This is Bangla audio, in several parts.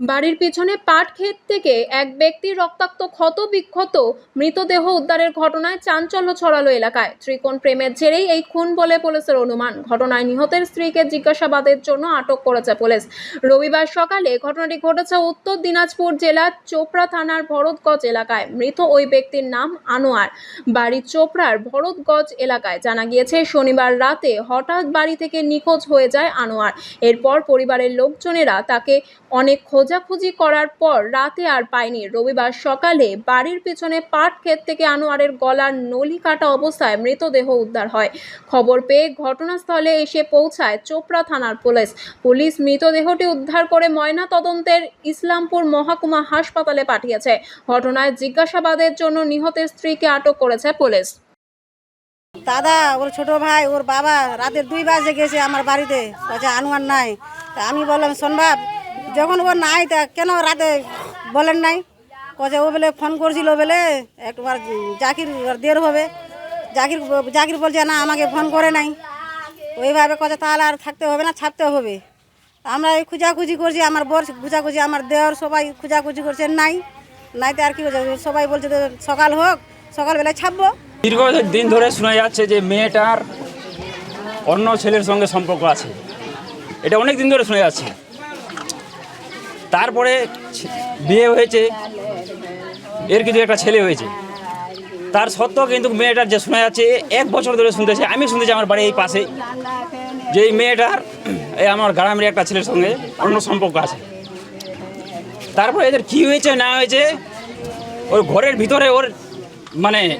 বাড়ির পিছনে পাট ক্ষেত থেকে এক ব্যক্তির রক্তাক্ত ক্ষত বিক্ষত মৃতদেহ উদ্ধারের ঘটনায় চাঞ্চল্য ছড়ালো এলাকায়। ত্রিকোণ প্রেমের জেরেই এই খুন বলে পুলিশের অনুমান। ঘটনায় নিহতের স্ত্রীকে জিজ্ঞাসাবাদের জন্য আটক করেছে পুলিশ। রবিবার সকালে ঘটনাটি ঘটেছে উত্তর দিনাজপুর জেলার চোপড়া থানার ভরতগঞ্জ এলাকায়। মৃত ওই ব্যক্তির নাম আনোয়ার। বাড়ি চোপড়ার ভরতগঞ্জ এলাকায়। জানা গিয়েছে, শনিবার রাতে হঠাৎ বাড়ি থেকে নিখোঁজ হয়ে যায় আনোয়ার। এরপর পরিবারের লোকজনেরা তাকে অনেক খোঁজাখুঁজি করার পর রাতে আর পায়নি রবিবার সকালে বাড়ির পিছনে পাট ক্ষেত থেকে আনোয়ারের গলার নলি কাটা অবস্থায় মৃতদেহ উদ্ধার হয়। খবর পেয়ে ঘটনাস্থলে এসে পৌঁছায় চোপড়া থানার পুলিশ। পুলিশ মৃতদেহটি উদ্ধার করে ময়না তদন্তের ইসলামপুর মহকুমা হাসপাতালে পাঠিয়েছে। ঘটনায় জিজ্ঞাসাবাদের জন্য নিহতের স্ত্রীকে আটক করেছে পুলিশ। দাদা, ওর ছোট ভাই, ওর বাবা রাতের দুই বাজে গেছে আমার বাড়িতে। আনোয়ার নাই। আমি বললাম শোনবাব যখন ও নাই তা কেন রাতে বলেন নাই? কছে ও বলে ফোন করছিল বলে, একবার জাকির দের হবে। জাকির জাকির বলছে, না, আমাকে ফোন করে নাই। ওইভাবে কছে তাহলে আর থাকতে হবে না ছাপতে হবে। আমরা এই খুঁজাখুঁজি করছি, আমার বর খুঁজাখুঁজি, আমার দেওয়ার সবাই খুঁজাখুঁজি করছে, নাই। নাই তো আর কি বলছে সবাই বলছে সকাল হোক, সকালবেলায় ছাপবো দীর্ঘ দিন ধরে শোনা যাচ্ছে যে, মেয়েটার অন্য ছেলের সঙ্গে সম্পর্ক আছে। এটা অনেক দিন ধরে শোনা যাচ্ছে। তারপরে বিয়ে হয়েছে, এর কিন্তু একটা ছেলে হয়েছে। তার সত্ত্বেও কিন্তু মেয়েটার যে শোনা যাচ্ছে, এক বছর ধরে শুনতেছে, আমি শুনতেছি আমার বাড়ি এই পাশে, যে এই মেয়েটার, এই আমার গ্রামের একটা ছেলের সঙ্গে অন্য সম্পর্ক আছে। তারপরে এদের কি হয়েছে, না হয়েছে, ওর ঘরের ভিতরে ওর মানে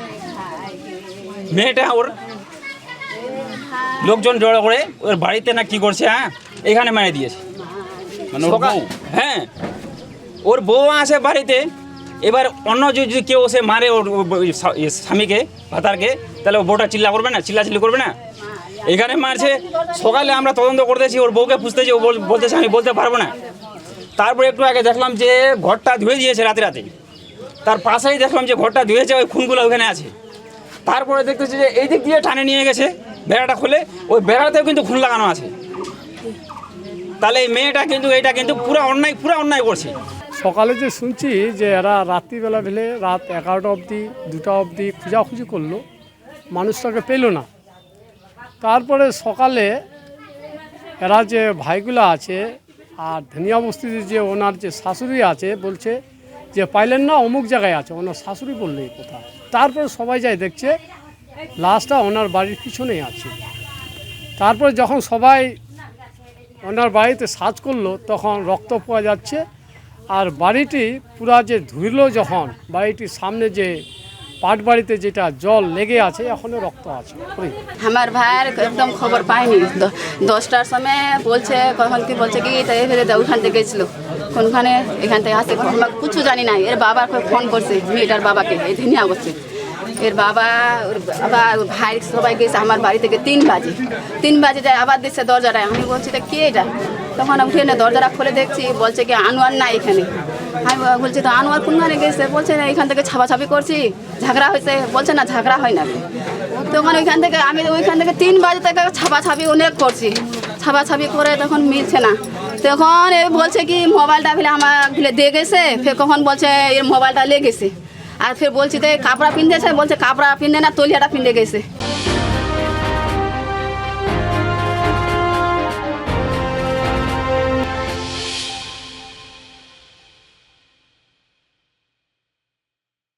মেয়েটা ওর লোকজন জড়ো করে, ওর বাড়িতে না কি করছে হ্যাঁ এখানে মেরে দিয়েছে মানে ওর সকাল- বউ? হ্যাঁ। ওর বউ আসে বাড়িতে এবার অন্য যদি কেউ সে মারে ওর ইয়ে স্বামীকে ভাতারকে তাহলে ও বউটা চিল্লা করবে না? চিল্লা চিল্লি করবে না? এখানে মারছে। সকালে আমরা তদন্ত করতেছি ওর বউকে খুঁজতেছি ও বল- বলতেছে আমি বলতে পারব না। তারপরে একটু আগে দেখলাম যে ঘরটা ধুয়ে দিয়েছে রাতে রাতে। তার পাশেই দেখলাম যে ঘরটা ধুয়েছে ওই খুনগুলো ওখানে আছে। তারপরে দেখতেছি যে এই দিক দিয়ে টানে নিয়ে গেছে বেড়াটা খুলে ওই বেড়াতেও কিন্তু খুন লাগানো আছে। তাহলে এই মেয়েটা কিন্তু এটা কিন্তু পুরো অন্যায় পুরো অন্যায় করছে। সকালে যে শুনছি যে এরা রাত্রিবেলা ভেলে রাত এগারোটা অবধি, দুটা অবধি খোঁজাখুঁজি করল মানুষটাকে পেল না। তারপরে সকালে এরা যে ভাইগুলো আছে আর ধনিয়া বস্তিতে যে ওনার যে শাশুড়ি আছে, বলছে যে পাইলেন না, অমুক জায়গায় আছে, ওনার শাশুড়ি বললে এই কথা। তারপরে সবাই যায় দেখছে, লাশটা ওনার বাড়ির পিছনেই আছে। তারপরে যখন সবাই ওনার বাড়িতে সার্চ করল, তখন রক্ত পাওয়া যাচ্ছে। আর বাড়িটি পুরা যে ধুইলো যখন বাড়িটির সামনে যে পাট বাড়িতে যেটা জল লেগে আছে এখনও রক্ত আছে। আমার ভাইয়ের একদম খবর পাইনি। দশটার সময় বলছে, কখন কি বলছে কি ওখান থেকে গেছিল। কোনখানে এখান থেকে আসে আমরা কিছু জানি না এর বাবা ফোন করছে, মেয়েটার বাবাকে, এই ধনিয়া করছে এর বাবা, ওর বাবা, ওর ভাই সবাই গেছে আমার বাড়ি থেকে তিন বাজে। তিন বাজে যায় আবার দিচ্ছে দরজাটায় আমি বলছি, তা কে এটা? তখন উঠে না দরজাটা খুলে দেখছি, বলছে কি, আনোয়ার না এখানে। আমি বলছি, তো আনোয়ার কোনখানে গেছে? বলছে, না, এখান থেকে ছাপাছাপি করছি। ঝগড়া হয়েছে। বলছে, না, ঝগড়া হয় না। তখন ওইখান থেকে আমি ওইখান থেকে তিন বাজে থেকে ছাপাছাপি অনেক করছি। ছাপাছাপি করে তখন মিলছে না। তখন এ বলছে কি, মোবাইলটা ফেলে আমার ফেলে দিয়ে গেছে? ফের কখন বলছে, এর মোবাইলটা লেগেছে। আর ফের বলছি তো কাপড়া পিনতেছে বলছে কাপড়া পিনতে না তলিয়াটা পিনতে গেছে।